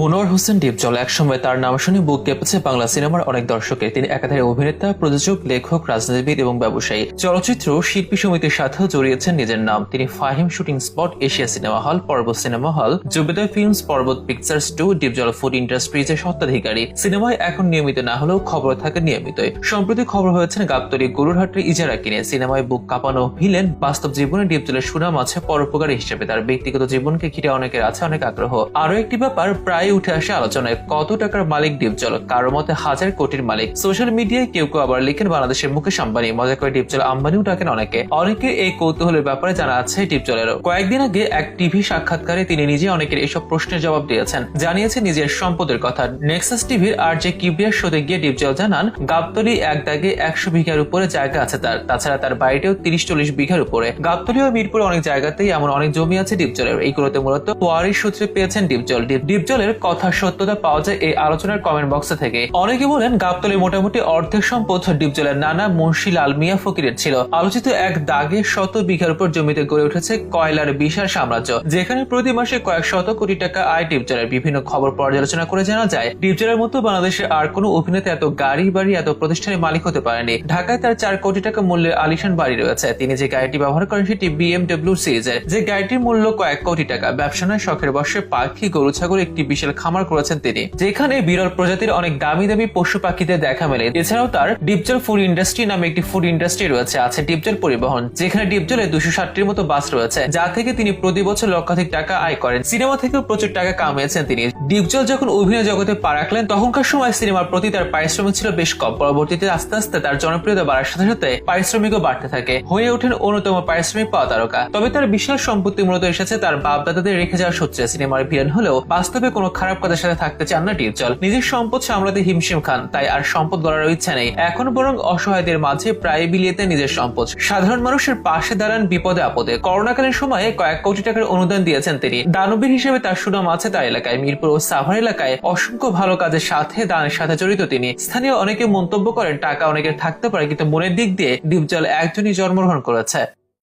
মনোয়ার হোসেন ডিপজল একসময় তার নাম শুনে বুক কেঁপেছে বাংলা সিনেমার অনেক দর্শকের। তিনি একাধারে অভিনেতা, প্রযোজক, লেখক, রাজনীতিবিদ এবং ব্যবসায়ী। চলচ্চিত্র, শিল্পী সমিতির সাথেও জড়িয়েছেন নিজের নাম। তিনি Fahim shooting spot, Asia cinema hall Parbat cinema hall Jubeda films, Parbat pictures to Dipjol food industries এর স্বত্বাধিকারী। সিনেমায় এখন নিয়মিত না হলেও খবর থাকে নিয়মিতই। সম্প্রতি খবর হয়েছেন গাবতলী গরুরহাটের ইজারা কিনে। সিনেমায় বুক কাঁপানো ভিলেন বাস্তব জীবনে ডিপজলের সুনাম আছে পরোপকারী হিসেবে। তার ব্যক্তিগত জীবনকে ঘিরে অনেকের আছে অনেক আগ্রহ। আরও একটি ব্যাপার, প্রায় উঠে আসে আলোচনায়, কত টাকার মালিক ডিপজল, কারও মতে হাজার কোটির মালিক। সোশ্যাল মিডিয়ায় কেউ কেউ আবার লিখেন, বাংলাদেশের মুকেশ আম্বানি, মজা করে ডিপজল আম্বানিও ডাকেন অনেকে। অনেকের এই কৌতূহলের ব্যাপারে জানা আছে ডিপজলেরও। কয়েকদিন আগে এক টিভি সাক্ষাৎকারে তিনি নিজে অনেকের এসব প্রশ্নের জবাব দিয়েছেন। জানিয়েছেন নিজের সম্পদের কথা। নেক্সাস টিভির আর যে কিবরিয়ার শোতে গিয়ে ডিপজল জানান, গাবতলি এক দাগে একশো বিঘার উপরে জায়গা আছে তার। তাছাড়া তার বাড়িতেও তিরিশ চল্লিশ বিঘার উপরে। গাবতলি ও মিরপুরে অনেক জায়গাতেই এমন অনেক জমি আছে ডিপজলের। এইগুলোতে মূলত ওয়ারির সূত্রে পেয়েছেন ডিপজল। ডিপ- ডিপজলের কথা সত্যতা পাওয়া যায় এই আলোচনার কমেন্ট বক্সে থেকে। অনেকে বলেন গাবতলি মোটামুটি অর্ধেক সম্পদ ডিপজলের নানা মুন্সি লাল মিয়া ফকিরের ছিল। আলোচিত এক দাগে শত বিঘার উপর জমিতে গড়ে উঠেছে কয়লার বিশাল সাম্রাজ্য, যেখানে প্রতি মাসে কয়েক শত কোটি টাকা আয় ডিপজলের বিভিন্ন খবর পর্যালোচনা করে জানা যায়। ডিপজলের মতো বাংলাদেশের আর কোনো অভিনেতা এত গাড়ি বাড়ি, এত প্রতিষ্ঠানের মালিক হতে পারেনি। ঢাকায় তার চার কোটি টাকা মূল্যের আলিশান বাড়ি রয়েছে। তিনি যে গাড়িটি ব্যবহার করেন, সেটি বিএমডব্লিউ সিরিজের যে গাড়িটির মূল্য কয়েক কোটি টাকা। ব্যবসা নয়, শখের বসে পাখি, গরু, ছাগল একটি বিশাল খামার করেছেন তিনি, যেখানে বিরল প্রজাতির অনেক দামি দামি পশু পাখিদের দেখা মেলে। এছাড়াও তার ডিপজল ফুড ইন্ডাস্ট্রি নামে একটি ফুড ইন্ডাস্ট্রি রয়েছে, আছে ডিপজল পরিবহন, যেখানে ডিপজলে দুশো ষাটটির মতো বাস রয়েছে, যা থেকে তিনি প্রতি বছর লক্ষাধিক টাকা আয় করেন। সিনেমা থেকেও প্রচুর টাকা কামিয়েছেন তিনি। ডিপজল যখন অভিনয় জগতে পা রাখলেন, তখনকার সময় সিনেমার প্রতি তার পারিশ্রমিক ছিল বেশ কম। পরবর্তীতে আস্তে আস্তে তার জনপ্রিয়তা বাড়ার সাথে সাথে পারিশ্রমিকও বাড়তে থাকে। হয়ে ওঠেন অন্যতম পারিশ্রমিক পাওয়া তারকা। তবে তার বিশাল সম্পত্তি মূলত এসেছে তার বাপ দাদাদের রেখে যাওয়ার সূত্রে। সিনেমার ভিলেন হলেও বাস্তবে কোনো খারাপ কাজের সাথে থাকতে চান না ডিপজল নিজের সম্পদ সামলাতে হিমশিম খান, তাই আর সম্পদ গড়ার ইচ্ছা নেই। এখন বরং অসহায়দের মাঝে প্রায় বিলিয়েতে নিজের সম্পদ। সাধারণ মানুষের পাশে দাঁড়ান বিপদে আপদে। করোনাকালীন সময়ে কয়েক কোটি টাকার অনুদান দিয়েছেন তিনি। দানবীর হিসেবে তার সুনাম আছে তার এলাকায়। মিরপুর ও সাভার এলাকায় অসংখ্য ভালো কাজের সাথে, দানের সাথে জড়িত তিনি। স্থানীয় অনেকে মন্তব্য করেন, টাকা অনেকের থাকতে পারে, কিন্তু মনের দিক দিয়ে ডিপজল একজনই জন্মগ্রহণ করেছে।